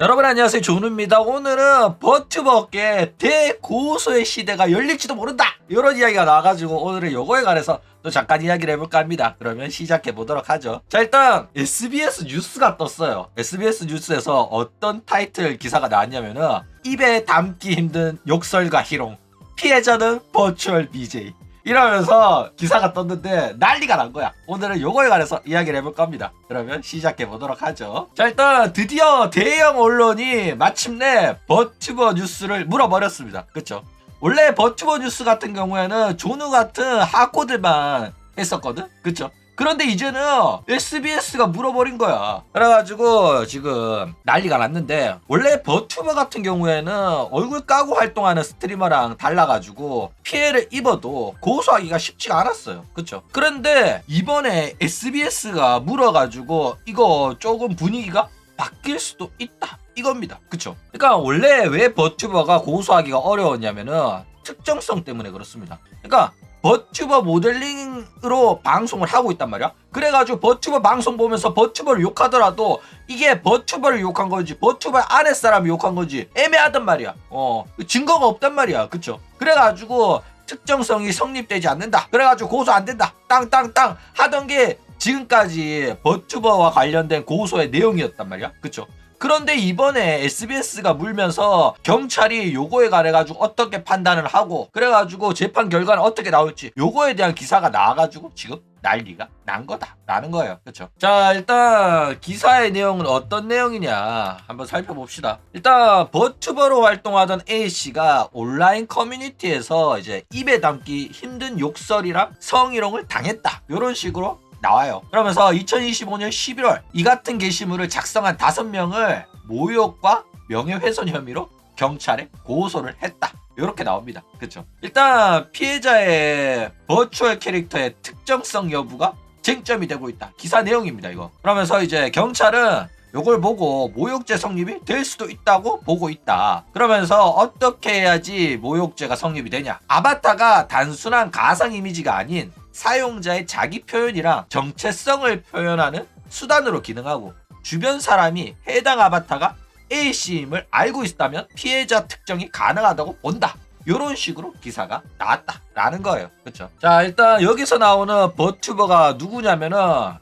여러분 안녕하세요. 조누입니다. 오늘은 버튜버계 대고소의 시대가 열릴지도 모른다! 이런 이야기가 나와가지고 오늘은 요거에 관해서 또 잠깐 이야기를 해볼까 합니다. 그러면 시작해 보도록 하죠. 자 일단 SBS 뉴스가 떴어요. SBS 뉴스에서 어떤 타이틀 기사가 나왔냐면은 입에 담기 힘든 욕설과 희롱 피해자는 버추얼 BJ 이러면서 기사가 떴는데 난리가 난 거야. 오늘은 요거에 관해서 이야기를 해볼까 합니다. 그러면 시작해 보도록 하죠. 자, 일단 드디어 대형 언론이 마침내 버튜버 뉴스를 물어버렸습니다. 그쵸? 원래 버튜버 뉴스 같은 경우에는 조누 같은 하코들만 했었거든? 그쵸? 그런데 이제는 SBS가 물어버린 거야. 그래가지고 지금 난리가 났는데 원래 버튜버 같은 경우에는 얼굴 까고 활동하는 스트리머랑 달라가지고 피해를 입어도 고소하기가 쉽지가 않았어요. 그쵸? 그런데 이번에 SBS가 물어가지고 이거 조금 분위기가 바뀔 수도 있다. 이겁니다. 그쵸? 그러니까 원래 왜 버튜버가 고소하기가 어려웠냐면은 특정성 때문에 그렇습니다. 그러니까 버튜버 모델링으로 방송을 하고 있단 말이야. 그래가지고 버튜버 방송 보면서 버튜버를 욕하더라도 이게 버튜버를 욕한 건지 버튜버 아랫 사람이 욕한 건지 애매하단 말이야. 어 증거가 없단 말이야. 그쵸? 그래가지고 특정성이 성립되지 않는다. 그래가지고 고소 안 된다. 땅땅땅 하던 게 지금까지 버튜버와 관련된 고소의 내용이었단 말이야. 그쵸? 그런데 이번에 SBS가 물면서 경찰이 요거에 관해 가지고 어떻게 판단을 하고 그래가지고 재판 결과는 어떻게 나올지 요거에 대한 기사가 나와가지고 지금 난리가 난 거다라는 거예요. 그렇죠? 자 일단 기사의 내용은 어떤 내용이냐 한번 살펴봅시다. 일단 버튜버로 활동하던 A 씨가 온라인 커뮤니티에서 이제 입에 담기 힘든 욕설이랑 성희롱을 당했다. 이런 식으로 나와요. 그러면서 2025년 11월 이 같은 게시물을 작성한 다섯 명을 모욕과 명예훼손 혐의로 경찰에 고소를 했다. 이렇게 나옵니다. 그쵸? 일단 피해자의 버추얼 캐릭터의 특정성 여부가 쟁점이 되고 있다. 기사 내용입니다. 이거. 그러면서 이제 경찰은 요걸 보고 모욕죄 성립이 될 수도 있다고 보고 있다. 그러면서 어떻게 해야지 모욕죄가 성립이 되냐? 아바타가 단순한 가상 이미지가 아닌 사용자의 자기 표현이랑 정체성을 표현하는 수단으로 기능하고 주변 사람이 해당 아바타가 A씨임을 알고 있다면 피해자 특정이 가능하다고 본다. 이런 식으로 기사가 나왔다라는 거예요. 그렇죠? 자 일단 여기서 나오는 버튜버가 누구냐면은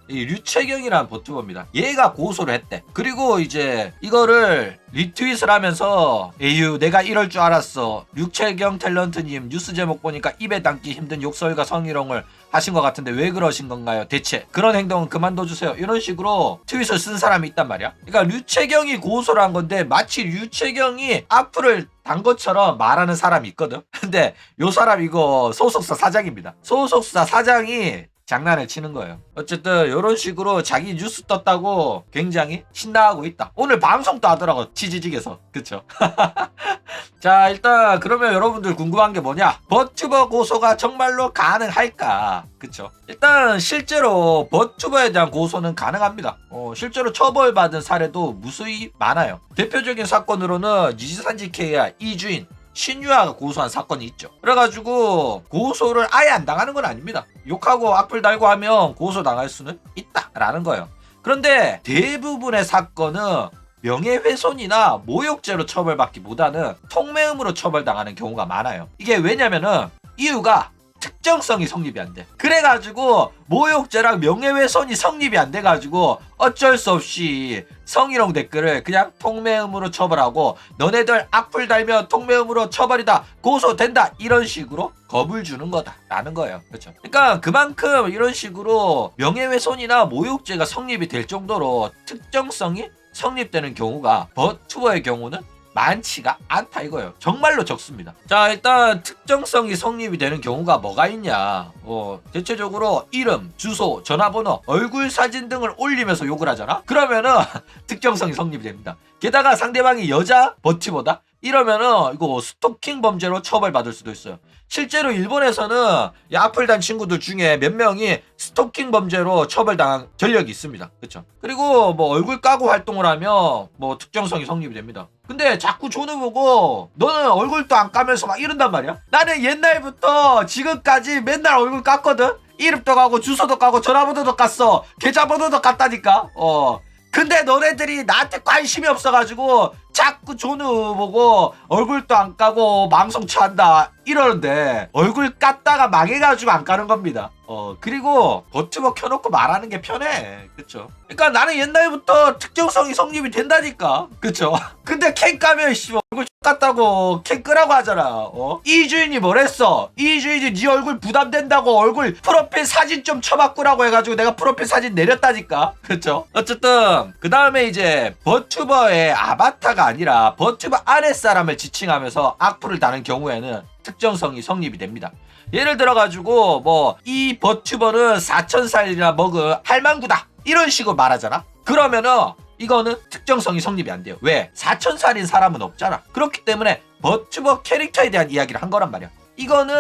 이 류채경이라는 버튜버입니다. 얘가 고소를 했대. 그리고 이제 이거를 리트윗을 하면서 에휴 내가 이럴 줄 알았어. 류채경 탤런트님 뉴스 제목 보니까 입에 담기 힘든 욕설과 성희롱을 하신 것 같은데 왜 그러신 건가요? 대체 그런 행동은 그만둬 주세요. 이런 식으로 트윗을 쓴 사람이 있단 말이야. 그러니까 류채경이 고소를 한 건데 마치 류채경이 악플을 단 것처럼 말하는 사람이 있거든. 근데 요 사람 이거 소속사 사장입니다. 소속사 사장이 장난을 치는 거예요. 어쨌든 이런 식으로 자기 뉴스 떴다고 굉장히 신나하고 있다. 오늘 방송도 하더라고 치지직에서 그쵸? 자 일단 그러면 여러분들 궁금한 게 뭐냐? 버튜버 고소가 정말로 가능할까? 그쵸? 일단 실제로 버튜버에 대한 고소는 가능합니다. 어, 실제로 처벌받은 사례도 무수히 많아요. 대표적인 사건으로는 니지산지 K야 이주인 신유아가 고소한 사건이 있죠. 그래가지고 고소를 아예 안 당하는 건 아닙니다. 욕하고 악플 달고 하면 고소 당할 수는 있다라는 거예요. 그런데 대부분의 사건은 명예훼손이나 모욕죄로 처벌받기보다는 통매음으로 처벌당하는 경우가 많아요. 이게 왜냐면은 이유가 특정성이 성립이 안 돼. 그래가지고 모욕죄랑 명예훼손이 성립이 안 돼가지고 어쩔 수 없이 성희롱 댓글을 그냥 통매음으로 처벌하고 너네들 악플 달면 통매음으로 처벌이다 고소된다 이런 식으로 겁을 주는 거다라는 거예요. 그렇죠? 그러니까 그만큼 이런 식으로 명예훼손이나 모욕죄가 성립이 될 정도로 특정성이 성립되는 경우가 버투버의 경우는 많지가 않다 이거예요. 정말로 적습니다. 자 일단 특정성이 성립이 되는 경우가 뭐가 있냐. 어 대체적으로 이름, 주소, 전화번호, 얼굴 사진 등을 올리면서 욕을 하잖아. 그러면은 특정성이 성립이 됩니다. 게다가 상대방이 여자 버티보다 이러면은 이거 스토킹 범죄로 처벌받을 수도 있어요. 실제로 일본에서는 이 악플단 친구들 중에 몇 명이 스토킹 범죄로 처벌당한 전력이 있습니다. 그렇죠? 그리고 뭐 얼굴 까고 활동을 하면 뭐 특정성이 성립이 됩니다. 근데 자꾸 존을 보고 너는 얼굴도 안 까면서 막 이런단 말이야. 나는 옛날부터 지금까지 맨날 얼굴 깠거든. 이름도 까고 주소도 까고 전화번호도 깠어. 계좌번호도 깠다니까. 어. 근데 너네들이 나한테 관심이 없어가지고 자꾸 존우 보고 얼굴도 안 까고 망성 취한다 이러는데 얼굴 깠다가 망해가지고 안 까는 겁니다. 어 그리고 버튜버 켜놓고 말하는 게 편해. 그쵸? 그러니까 나는 옛날부터 특정성이 성립이 된다니까. 그쵸? 근데 캔 까면 씨 얼굴 깠다고 캔 끄라고 하잖아. 어? 이 주인이 뭐랬어? 이 주인이 네 얼굴 부담된다고 얼굴 프로필 사진 좀 쳐바꾸라고 해가지고 내가 프로필 사진 내렸다니까. 그쵸? 어쨌든 그 다음에 이제 버튜버의 아바타가 아니라 버튜버 아랫 사람을 지칭하면서 악플을 다는 경우에는 특정성이 성립이 됩니다. 예를 들어가지고 뭐 이 버튜버는 4천살이나 먹은 할망구다 이런 식으로 말하잖아. 그러면은 이거는 특정성이 성립이 안 돼요. 왜? 4천살인 사람은 없잖아. 그렇기 때문에 버튜버 캐릭터에 대한 이야기를 한 거란 말이야. 이거는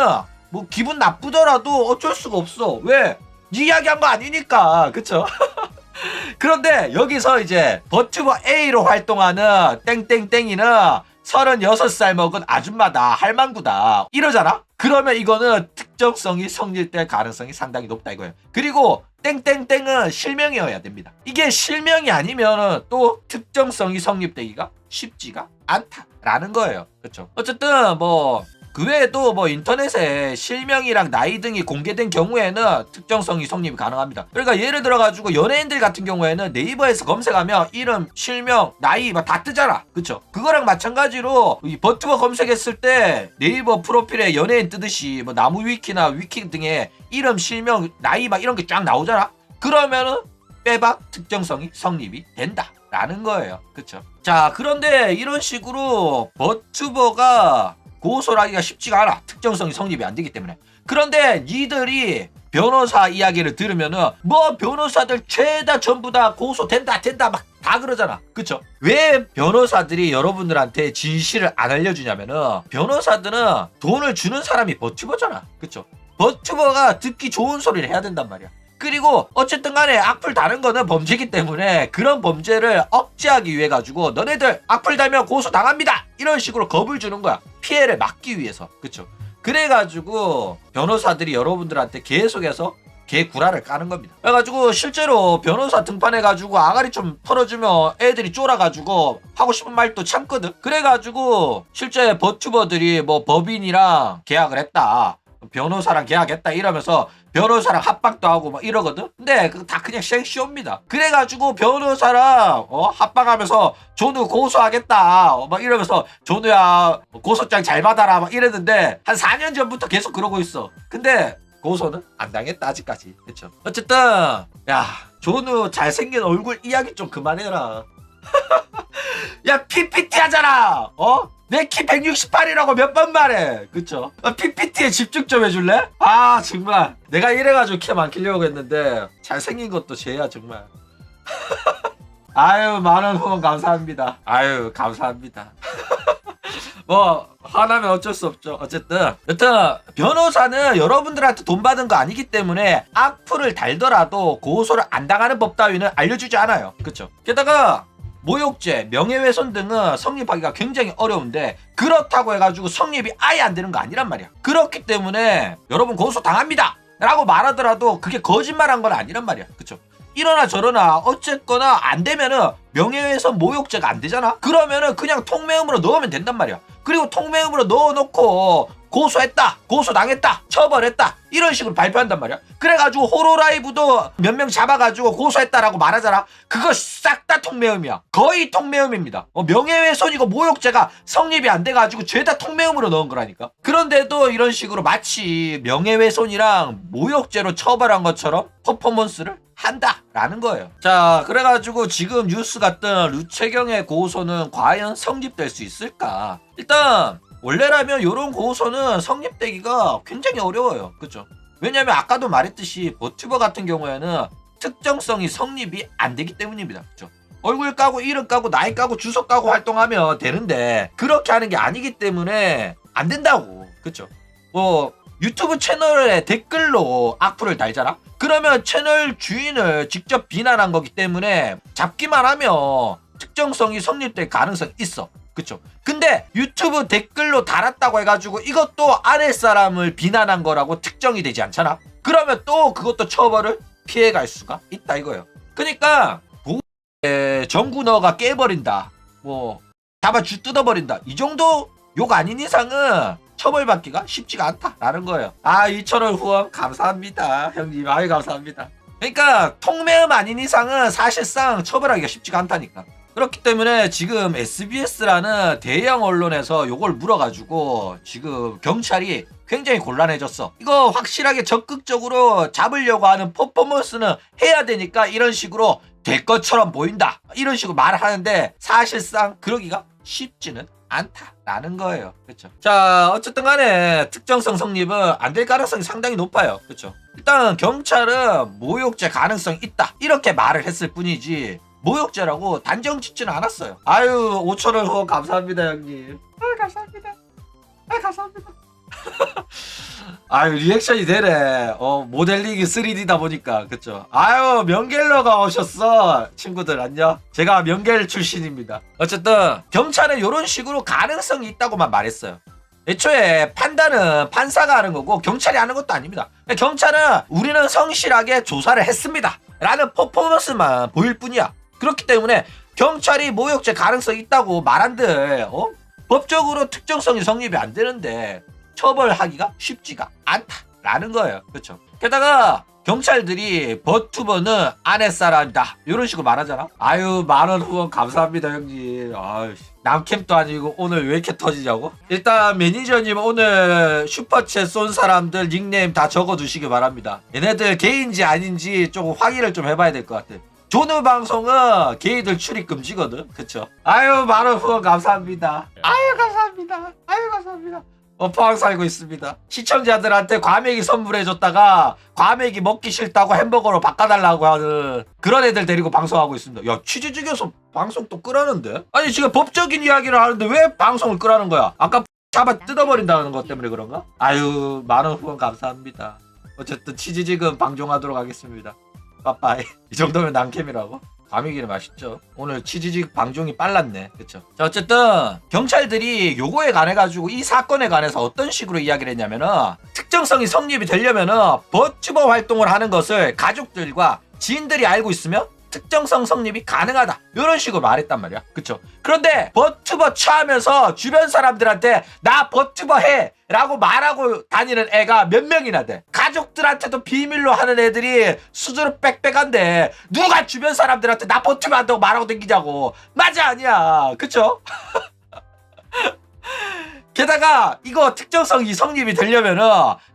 뭐 기분 나쁘더라도 어쩔 수가 없어. 왜? 네 이야기한 거 아니니까. 그쵸? 그런데 여기서 이제 버튜버 A로 활동하는 땡땡땡이는 36살 먹은 아줌마다 할망구다. 이러잖아? 그러면 이거는 특정성이 성립될 가능성이 상당히 높다 이거예요. 그리고 땡땡땡은 실명이어야 됩니다. 이게 실명이 아니면 또 특정성이 성립되기가 쉽지가 않다라는 거예요. 그렇죠 어쨌든 뭐 그 외에도 뭐 인터넷에 실명이랑 나이 등이 공개된 경우에는 특정성이 성립이 가능합니다. 그러니까 예를 들어 가지고 연예인들 같은 경우에는 네이버에서 검색하면 이름, 실명, 나이 막 다 뜨잖아. 그쵸? 그거랑 마찬가지로 이 버튜버 검색했을 때 네이버 프로필에 연예인 뜨듯이 뭐 나무 위키나 위키 등에 이름, 실명, 나이 막 이런 게 쫙 나오잖아. 그러면은 빼박 특정성이 성립이 된다 라는 거예요. 그쵸? 자, 그런데 이런 식으로 버튜버가 고소를 하기가 쉽지가 않아. 특정성이 성립이 안 되기 때문에. 그런데 니들이 변호사 이야기를 들으면은 뭐 변호사들 죄다 전부 다 고소 된다 된다 막 다 그러잖아. 그쵸? 왜 변호사들이 여러분들한테 진실을 안 알려주냐면은 변호사들은 돈을 주는 사람이 버튜버잖아. 그쵸? 버튜버가 듣기 좋은 소리를 해야 된단 말이야. 그리고 어쨌든 간에 악플 다는 거는 범죄이기 때문에 그런 범죄를 억제하기 위해 가지고 너네들 악플 달면 고소 당합니다. 이런 식으로 겁을 주는 거야. 피해를 막기 위해서. 그쵸? 그래가지고 변호사들이 여러분들한테 계속해서 개구라를 까는 겁니다. 그래가지고 실제로 변호사 등판해가지고 아가리 좀 털어주면 애들이 쫄아가지고 하고 싶은 말도 참거든. 그래가지고 실제 버튜버들이 뭐 법인이랑 계약을 했다 변호사랑 계약했다 이러면서 변호사랑 합방도 하고 막 이러거든. 근데 그거 다 그냥 생쇼입니다. 그래가지고 변호사랑 어, 합방하면서 존우 고소하겠다 어, 막 이러면서 존우야 고소장 잘 받아라 막 이랬는데 한 4년 전부터 계속 그러고 있어. 근데 고소는 안 당했다 아직까지. 그렇죠. 어쨌든 야 존우 잘생긴 얼굴 이야기 좀 그만해라. 야 PPT 하잖아. 어? 내 키 168이라고 몇 번 말해. 그쵸? 어, PPT에 집중 좀 해줄래? 아, 정말. 내가 이래가지고 키 많기려고 했는데, 잘생긴 것도 쟤야, 정말. 아유, 많은 후원 감사합니다. 아유, 감사합니다. 뭐, 화나면 어쩔 수 없죠. 어쨌든. 여튼, 변호사는 여러분들한테 돈 받은 거 아니기 때문에 악플을 달더라도 고소를 안 당하는 법 따위는 알려주지 않아요. 그쵸? 게다가, 모욕죄, 명예훼손 등은 성립하기가 굉장히 어려운데 그렇다고 해가지고 성립이 아예 안 되는 거 아니란 말이야. 그렇기 때문에 여러분 고소 당합니다. 라고 말하더라도 그게 거짓말한 건 아니란 말이야. 그쵸? 이러나 저러나 어쨌거나 안 되면은 명예훼손 모욕죄가 안 되잖아. 그러면은 그냥 통매음으로 넣으면 된단 말이야. 그리고 통매음으로 넣어놓고 고소했다, 고소당했다, 처벌했다 이런 식으로 발표한단 말이야. 그래가지고 호로라이브도 몇 명 잡아가지고 고소했다라고 말하잖아. 그거 싹 다 통매음이야. 거의 통매음입니다. 어, 명예훼손이고 모욕죄가 성립이 안 돼가지고 죄다 통매음으로 넣은 거라니까. 그런데도 이런 식으로 마치 명예훼손이랑 모욕죄로 처벌한 것처럼 퍼포먼스를 한다라는 거예요. 자, 그래가지고 지금 뉴스 같은 루체경의 고소는 과연 성립될 수 있을까? 일단 원래라면 이런 고소는 성립되기가 굉장히 어려워요. 그죠? 왜냐면 아까도 말했듯이 버튜버 같은 경우에는 특정성이 성립이 안 되기 때문입니다. 그죠? 얼굴 까고 이름 까고 나이 까고 주소 까고 활동하면 되는데 그렇게 하는 게 아니기 때문에 안 된다고. 그죠? 뭐 유튜브 채널에 댓글로 악플을 달잖아? 그러면 채널 주인을 직접 비난한 거기 때문에 잡기만 하면 특정성이 성립될 가능성이 있어. 그쵸? 근데 유튜브 댓글로 달았다고 해가지고 이것도 아랫 사람을 비난한 거라고 특정이 되지 않잖아? 그러면 또 그것도 처벌을 피해갈 수가 있다 이거예요. 그러니까 에, 정군어가 깨버린다. 뭐 잡아 주 뜯어버린다. 이 정도 욕 아닌 이상은 처벌받기가 쉽지가 않다라는 거예요. 아 2천원 후원 감사합니다. 형님 아유 감사합니다. 그러니까 통매음 아닌 이상은 사실상 처벌하기가 쉽지가 않다니까. 그렇기 때문에 지금 SBS라는 대형 언론에서 요걸 물어가지고 지금 경찰이 굉장히 곤란해졌어. 이거 확실하게 적극적으로 잡으려고 하는 퍼포먼스는 해야 되니까 이런 식으로 될 것처럼 보인다. 이런 식으로 말을 하는데 사실상 그러기가 쉽지는 않다라는 거예요. 그렇죠. 자, 어쨌든 간에 특정성 성립은 안 될 가능성이 상당히 높아요. 그렇죠. 일단 경찰은 모욕죄 가능성이 있다. 이렇게 말을 했을 뿐이지 모욕죄라고 단정 짓지는 않았어요. 아유, 5천원 후원 감사합니다, 형님. 아유, 감사합니다. 아유, 감사합니다. 아유 리액션이 되네. 어 모델링이 3D다 보니까 그쵸. 아유 명겔러가 오셨어 친구들 안녕. 제가 명겔 출신입니다. 어쨌든 경찰은 이런 식으로 가능성이 있다고만 말했어요. 애초에 판단은 판사가 하는 거고 경찰이 하는 것도 아닙니다. 경찰은 우리는 성실하게 조사를 했습니다. 라는 퍼포먼스만 보일 뿐이야. 그렇기 때문에 경찰이 모욕죄 가능성이 있다고 말한들 어? 법적으로 특정성이 성립이 안 되는데 처벌하기가 쉽지가 않다라는 거예요. 그렇죠. 게다가 경찰들이 버투버는 아내 사람이다 이런 식으로 말하잖아. 아유 만원 후원 감사합니다 형님. 아유 남캠도 아니고 오늘 왜 이렇게 터지냐고? 일단 매니저님 오늘 슈퍼챗 쏜 사람들 닉네임 다 적어두시기 바랍니다. 얘네들 개인지 아닌지 조금 확인을 좀 해봐야 될 것 같아. 조느 방송은 게이들 출입 금지거든. 그쵸? 아유 만원 후원 감사합니다. 아유 감사합니다. 아유 감사합니다. 어, 포항 살고 있습니다. 시청자들한테 과메기 선물해줬다가 과메기 먹기 싫다고 햄버거로 바꿔달라고 하는 그런 애들 데리고 방송하고 있습니다. 야 취재 죽여서 방송 또 끄라는데? 아니 지금 법적인 이야기를 하는데 왜 방송을 끄라는 거야? 아까 잡아 뜯어버린다는 것 때문에 그런가? 아유 만원 후원 감사합니다. 어쨌든 치즈직은 방종하도록 하겠습니다. 빠빠이. 이 정도면 남캠이라고? 과메기는 맛있죠. 오늘 치즈직 방종이 빨랐네. 그쵸? 자, 어쨌든, 경찰들이 요거에 관해가지고 이 사건에 관해서 어떤 식으로 이야기를 했냐면은, 특정성이 성립이 되려면은, 버튜버 활동을 하는 것을 가족들과 지인들이 알고 있으면, 특정성 성립이 가능하다. 이런 식으로 말했단 말이야. 그쵸? 그런데 버튜버 처하면서 주변 사람들한테 나 버튜버 해! 라고 말하고 다니는 애가 몇 명이나 돼. 가족들한테도 비밀로 하는 애들이 수두룩 빽빽한데 누가 주변 사람들한테 나 버튜버 한다고 말하고 다니냐고. 맞아 아니야. 그쵸? 게다가 이거 특정성이 성립이 되려면은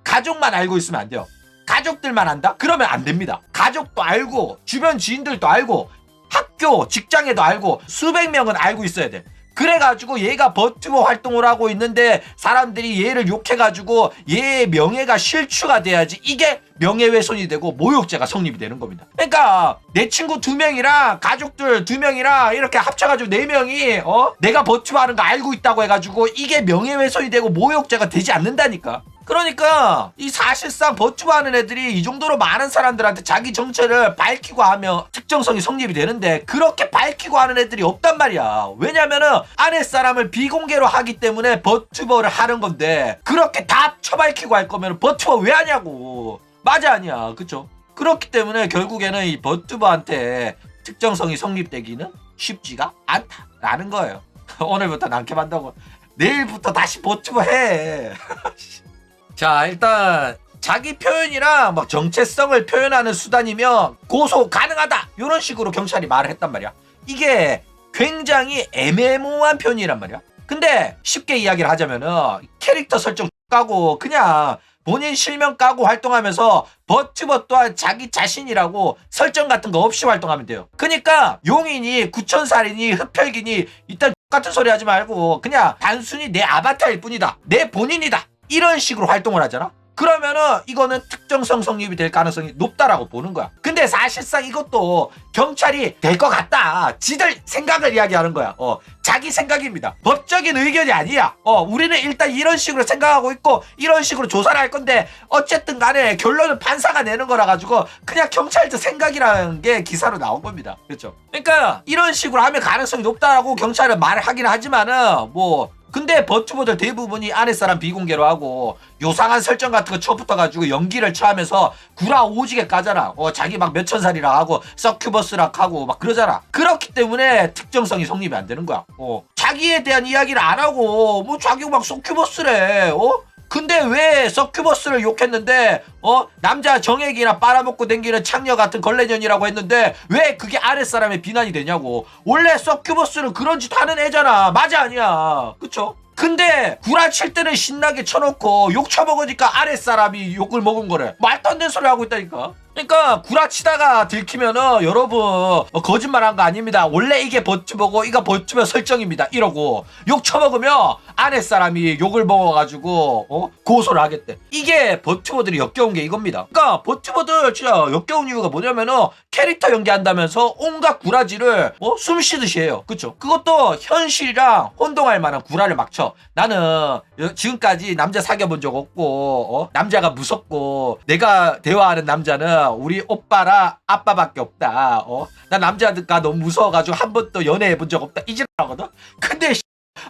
가족만 알고 있으면 안 돼요. 가족들만 안다? 그러면 안 됩니다. 가족도 알고 주변 지인들도 알고 학교, 직장에도 알고 수백 명은 알고 있어야 돼. 그래가지고 얘가 버튜버 활동을 하고 있는데 사람들이 얘를 욕해가지고 얘의 명예가 실추가 돼야지 이게 명예훼손이 되고 모욕죄가 성립이 되는 겁니다. 그러니까 내 친구 두 명이랑 가족들 두 명이랑 이렇게 합쳐가지고 네 명이 어 내가 버튜버 하는 거 알고 있다고 해가지고 이게 명예훼손이 되고 모욕죄가 되지 않는다니까. 그러니까 이 사실상 버튜버 하는 애들이 이 정도로 많은 사람들한테 자기 정체를 밝히고 하면 특정성이 성립이 되는데 그렇게 밝히고 하는 애들이 없단 말이야. 왜냐면은 아내 사람을 비공개로 하기 때문에 버튜버를 하는 건데 그렇게 다 처밝히고 할 거면 버튜버 왜 하냐고. 맞아 아니야. 그쵸? 그렇기 때문에 결국에는 이 버튜버한테 특정성이 성립되기는 쉽지가 않다라는 거예요. 오늘부터 난캠한다고 내일부터 다시 버튜버 해. 자 일단 자기 표현이랑 막 정체성을 표현하는 수단이면 고소 가능하다 이런 식으로 경찰이 말을 했단 말이야 이게 굉장히 애매모호한 표현이란 말이야 근데 쉽게 이야기를 하자면은 캐릭터 설정 까고 그냥 본인 실명 까고 활동하면서 버튜버 또한 자기 자신이라고 설정 같은 거 없이 활동하면 돼요. 그러니까 용인이 구천살인이 흡혈기니 일단 같은 소리 하지 말고 그냥 단순히 내 아바타일 뿐이다. 내 본인이다. 이런 식으로 활동을 하잖아. 그러면은 이거는 특정성 성립이 될 가능성이 높다라고 보는 거야. 근데 사실상 이것도 경찰이 될 것 같다. 지들 생각을 이야기하는 거야. 어, 자기 생각입니다. 법적인 의견이 아니야. 어, 우리는 일단 이런 식으로 생각하고 있고 이런 식으로 조사를 할 건데 어쨌든 간에 결론은 판사가 내는 거라 가지고 그냥 경찰들 생각이라는 게 기사로 나온 겁니다. 그렇죠? 그러니까 이런 식으로 하면 가능성이 높다라고 경찰은 말을 하긴 하지만은 뭐 근데 버튜버들 대부분이 아랫사람 비공개로 하고 요상한 설정 같은 거 쳐붙어가지고 연기를 처하면서 구라 오지게 까잖아. 어, 자기 막 몇천 살이라 하고 서큐버스라 하고 막 그러잖아. 그렇기 때문에 특정성이 성립이 안 되는 거야. 어, 자기에 대한 이야기를 안 하고 뭐 자기 막 서큐버스래. 어? 근데 왜 서큐버스를 욕했는데 어 남자 정액이나 빨아먹고 댕기는 창녀 같은 걸레년이라고 했는데 왜 그게 아랫사람의 비난이 되냐고. 원래 서큐버스는 그런 짓 하는 애잖아. 맞아 아니야. 그쵸? 근데 구라칠 때는 신나게 쳐놓고 욕 쳐먹으니까 아랫사람이 욕을 먹은 거래. 말도 안 되는 소리 하고 있다니까 그러니까 구라치다가 들키면은 여러분 어, 거짓말한 거 아닙니다. 원래 이게 버튜버고 이거 버튜버 설정입니다. 이러고 욕 쳐먹으면 아랫사람이 욕을 먹어가지고 어? 고소를 하겠대. 이게 버튜버들이 역겨운 게 이겁니다. 그러니까 버튜버들 진짜 역겨운 이유가 뭐냐면은 캐릭터 연기한다면서 온갖 구라지를 어? 숨 쉬듯이 해요. 그쵸? 그것도 현실이랑 혼동할 만한 구라를 막쳐. 나는 여- 지금까지 남자 사귀어본 적 없고 어? 남자가 무섭고 내가 대화하는 남자는 우리 오빠랑 아빠밖에 없다. 어? 나 남자가 너무 무서워가지고 한 번도 연애해 본 적 없다. 이지라거든? 근데 씨,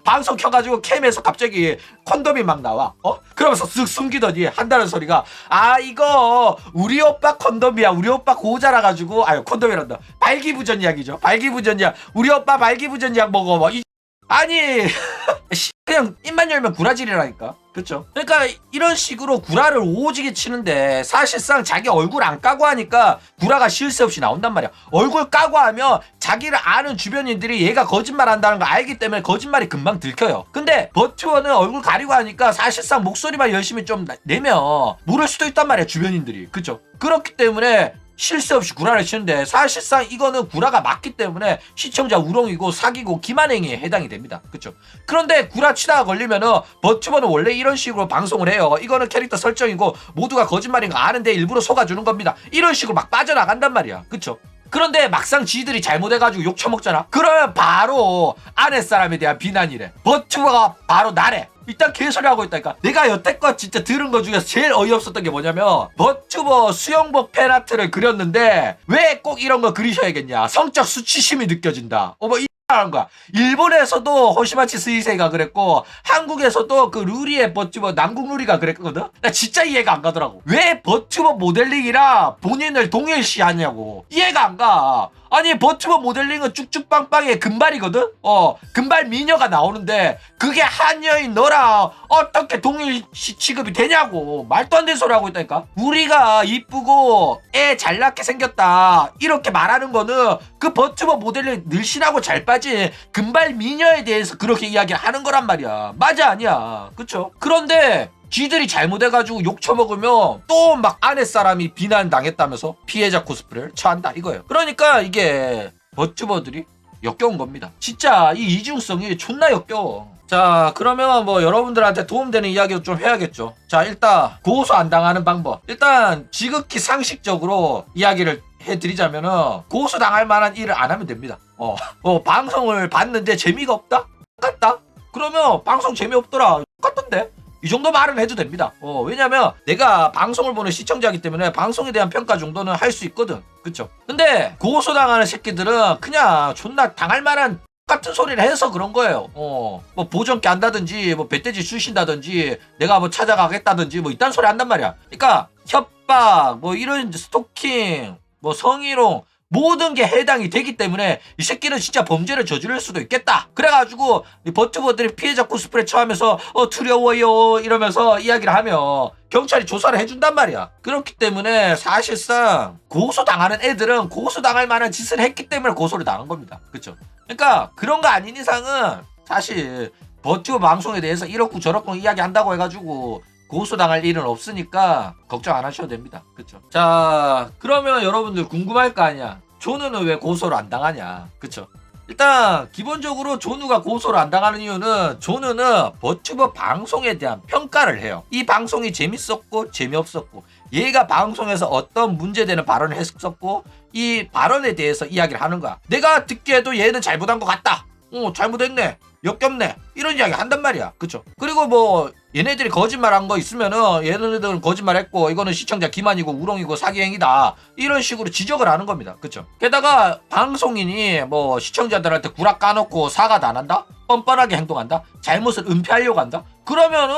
방송 켜가지고 캠에서 갑자기 콘돔이 막 나와. 어? 그러면서 쓱 숨기더니 한다는 소리가 아 이거 우리 오빠 콘돔이야. 우리 오빠 고자라 가지고 아유 콘돔이란다. 발기부전 약이죠. 발기부전 약. 우리 오빠 발기부전 약 먹어. 뭐 이, 아니 씨, 그냥 입만 열면 구라질이라니까. 그쵸? 그러니까 이런 식으로 구라를 오지게 치는데 사실상 자기 얼굴 안 까고 하니까 구라가 쉴 새 없이 나온단 말이야. 얼굴 까고 하면 자기를 아는 주변인들이 얘가 거짓말 한다는 걸 알기 때문에 거짓말이 금방 들켜요. 근데 버튜어는 얼굴 가리고 하니까 사실상 목소리만 열심히 좀 나- 내면 모를 수도 있단 말이야 주변인들이. 그쵸? 그렇기 때문에 쉴새 없이 구라를 치는데 사실상 이거는 구라가 맞기 때문에 시청자 우롱이고 사기고 기만행위에 해당이 됩니다. 그쵸? 그런데 구라 치다가 걸리면은 버튜버는 원래 이런 식으로 방송을 해요. 이거는 캐릭터 설정이고 모두가 거짓말인 거 아는데 일부러 속아주는 겁니다. 이런 식으로 막 빠져나간단 말이야. 그쵸? 그런데 막상 지들이 잘못해가지고 욕 처먹잖아. 그러면 바로 아랫사람에 대한 비난이래. 버튜버가 바로 나래. 일단 개소리 하고 있다니까. 내가 여태껏 진짜 들은 것 중에서 제일 어이없었던 게 뭐냐면 버튜버 수영복 팬아트를 그렸는데 왜 꼭 이런 거 그리셔야겠냐. 성적 수치심이 느껴진다. 어머 이 하는 거야. 일본에서도 호시마치 스이세이가 그랬고 한국에서도 그 루리의 버튜버 남궁 루리가 그랬거든. 나 진짜 이해가 안 가더라고. 왜 버튜버 모델링이랑 본인을 동일시하냐고. 이해가 안 가. 아니 버튜버 모델링은 쭉쭉빵빵의 금발이거든. 어 금발 미녀가 나오는데 그게 한여인 너랑 어떻게 동일시 취급이 되냐고 말도 안 되는 소리 하고 있다니까. 우리가 이쁘고 애 잘났게 생겼다 이렇게 말하는 거는 그 버튜버 모델링 늘씬하고 잘 빠진 금발 미녀에 대해서 그렇게 이야기를 하는 거란 말이야. 맞아 아니야. 그쵸? 그런데 쥐들이 잘못해가지고 욕 처먹으면 또 막 아랫사람이 비난당했다면서 피해자 코스프레를 처한다 이거예요. 그러니까 이게 버튜버들이 역겨운 겁니다. 진짜 이 이중성이 존나 역겨워. 자 그러면 뭐 여러분들한테 도움되는 이야기도 좀 해야겠죠. 자 일단 고소 안 당하는 방법. 일단 지극히 상식적으로 이야기를 해드리자면은 고소 당할 만한 일을 안 하면 됩니다. 어, 어 방송을 봤는데 재미가 없다? 똑같다? 그러면 방송 재미없더라. 똑같던데? 이 정도 말은 해도 됩니다. 어, 왜냐면 내가 방송을 보는 시청자이기 때문에 방송에 대한 평가 정도는 할 수 있거든. 그쵸? 근데 고소당하는 새끼들은 그냥 존나 당할 만한 같은 소리를 해서 그런 거예요. 어, 뭐 보정기 한다든지, 뭐 배돼지 쑤신다든지, 내가 뭐 찾아가겠다든지, 뭐 이딴 소리 한단 말이야. 그러니까 협박, 뭐 이런 스토킹, 뭐 성희롱, 모든 게 해당이 되기 때문에 이 새끼는 진짜 범죄를 저지를 수도 있겠다. 그래가지고 이 버튜버들이 피해자 코스프레 처하면서 어 두려워요 이러면서 이야기를 하면 경찰이 조사를 해준단 말이야. 그렇기 때문에 사실상 고소 당하는 애들은 고소 당할 만한 짓을 했기 때문에 고소를 당한 겁니다. 그렇죠? 그러니까 그런 거 아닌 이상은 사실 버튜버 방송에 대해서 이렇고 저렇고 이야기한다고 해가지고 고소당할 일은 없으니까 걱정 안 하셔도 됩니다. 그쵸? 자, 그러면 여러분들 궁금할 거 아니야. 조누는 왜 고소를 안 당하냐? 그쵸? 일단 기본적으로 조누가 고소를 안 당하는 이유는 조누는 버튜버 방송에 대한 평가를 해요. 이 방송이 재밌었고 재미없었고 얘가 방송에서 어떤 문제되는 발언을 했었고 이 발언에 대해서 이야기를 하는 거야. 내가 듣기에도 얘는 잘못한 것 같다. 어 잘못했네. 역겹네. 이런 이야기 한단 말이야. 그쵸? 그리고 뭐 얘네들이 거짓말한 거 있으면은 얘네들은 거짓말했고 이거는 시청자 기만이고 우롱이고 사기행위다. 이런 식으로 지적을 하는 겁니다. 그쵸? 게다가 방송인이 뭐 시청자들한테 구락 까놓고 사과도 안 한다? 뻔뻔하게 행동한다? 잘못을 은폐하려고 한다? 그러면은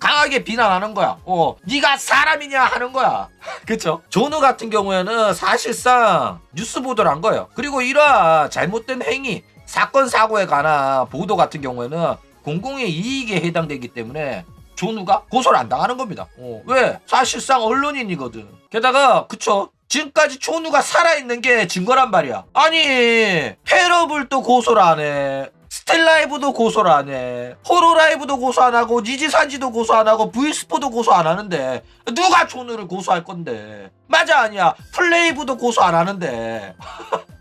강하게 비난하는 거야. 어 네가 사람이냐? 하는 거야. 그쵸? 조누 같은 경우에는 사실상 뉴스 보도를 한 거예요. 그리고 이러한 잘못된 행위 사건 사고에 관한 보도 같은 경우에는 공공의 이익에 해당되기 때문에 조누가 고소를 안 당하는 겁니다. 어, 왜? 사실상 언론인이거든. 게다가 그쵸? 지금까지 조누가 살아있는 게 증거란 말이야. 아니 페러블도 고소를 안 해. 스텔라이브도 고소를 안 해. 호로라이브도 고소 안 하고 니지산지도 고소 안 하고 브이스포도 고소 안 하는데 누가 조누를 고소할 건데? 맞아 아니야. 플레이브도 고소 안 하는데.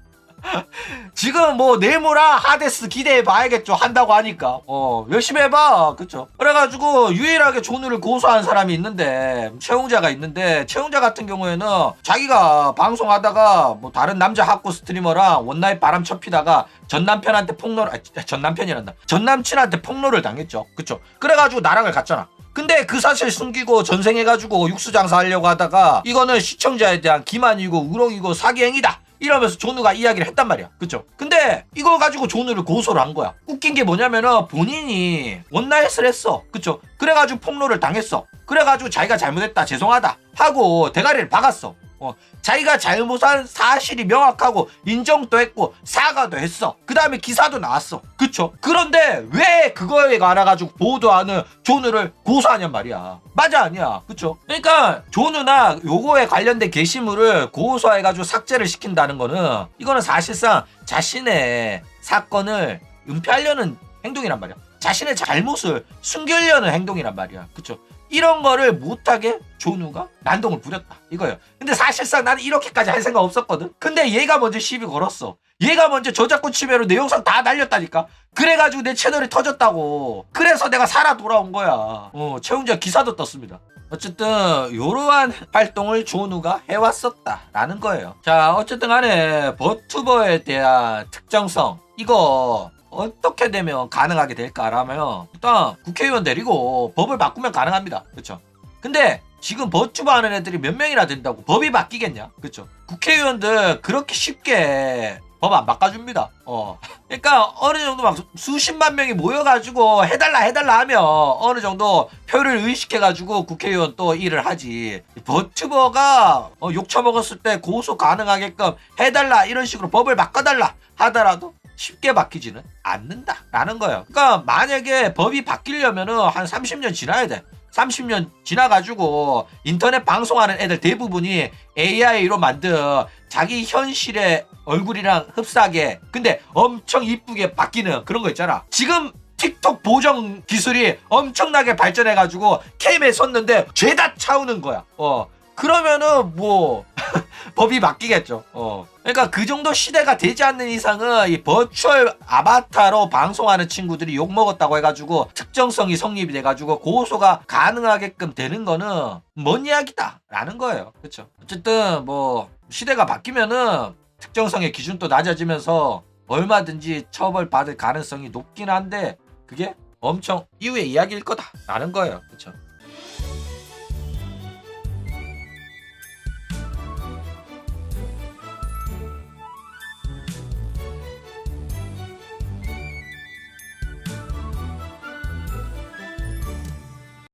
지금 뭐 네모랑 하데스 기대해 봐야겠죠 한다고 하니까. 어 열심히 해봐. 그쵸? 그래가지고 유일하게 조누를 고소한 사람이 있는데 최홍자가 있는데 최홍자 같은 경우에는 자기가 방송하다가 뭐 다른 남자 학고 스트리머랑 원나잇 바람 쳤피다가 전 남편한테 폭로를 아, 전 남편이란다. 전 남친한테 폭로를 당했죠. 그쵸? 그래가지고 나락을 갔잖아. 근데 그 사실 숨기고 전생해가지고 육수 장사하려고 하다가 이거는 시청자에 대한 기만이고 우롱이고 사기행위다 이러면서 조누가 이야기를 했단 말이야. 그쵸? 근데 이거 가지고 조누를 고소를 한 거야. 웃긴 게 뭐냐면은 본인이 원나잇을 했어. 그쵸? 그래가지고 폭로를 당했어. 그래가지고 자기가 잘못했다. 죄송하다. 하고 대가리를 박았어. 어, 자기가 잘못한 사실이 명확하고 인정도 했고 사과도 했어. 그 다음에 기사도 나왔어. 그쵸? 그런데 왜 그거에 관해가지고 보도하는 조누를 고소하냔 말이야. 맞아 아니야. 그쵸? 그러니까 조누나 요거에 관련된 게시물을 고소해가지고 삭제를 시킨다는 거는 이거는 사실상 자신의 사건을 은폐하려는 행동이란 말이야. 자신의 잘못을 숨기려는 행동이란 말이야. 그쵸? 이런 거를 못하게 조누가 난동을 부렸다. 이거예요. 근데 사실상 나는 이렇게까지 할 생각 없었거든. 근데 얘가 먼저 시비 걸었어. 얘가 먼저 저작권 침해로 내 영상 다 날렸다니까? 그래가지고 내 채널이 터졌다고. 그래서 내가 살아 돌아온 거야. 어 최웅자 기사도 떴습니다. 어쨌든 이러한 활동을 조누가 해왔었다라는 거예요. 자 어쨌든 간에 버튜버에 대한 특정성. 이거 어떻게 되면 가능하게 될까라면 일단 국회의원 데리고 법을 바꾸면 가능합니다. 그렇죠? 근데 지금 버튜버 하는 애들이 몇 명이나 된다고 법이 바뀌겠냐? 그렇죠? 국회의원들 그렇게 쉽게 법 안 바꿔줍니다. 어. 그러니까 어느 정도 막 수- 수십만 명이 모여가지고 해달라 해달라 하면 어느 정도 표를 의식해가지고 국회의원 또 일을 하지. 버튜버가 어, 욕 처먹었을 때 고소 가능하게끔 해달라 이런 식으로 법을 바꿔달라 하더라도 쉽게 바뀌지는 않는다라는 거예요. 그러니까 만약에 법이 바뀌려면은 한 30년 지나야 돼. 30년 지나가지고 인터넷 방송하는 애들 대부분이 AI로 만든 자기 현실의 얼굴이랑 흡사하게 근데 엄청 이쁘게 바뀌는 그런 거 있잖아. 지금 틱톡 보정 기술이 엄청나게 발전해가지고 캠에 섰는데 죄다 차우는 거야. 어. 그러면은 뭐 법이 바뀌겠죠. 어. 그러니까 그 정도 시대가 되지 않는 이상은 이 버추얼 아바타로 방송하는 친구들이 욕 먹었다고 해가지고 특정성이 성립이 돼가지고 고소가 가능하게끔 되는 거는 뭔 이야기다라는 거예요. 그렇죠. 어쨌든 뭐 시대가 바뀌면은 특정성의 기준도 낮아지면서 얼마든지 처벌받을 가능성이 높긴 한데 그게 엄청 이후의 이야기일 거다라는 거예요. 그렇죠.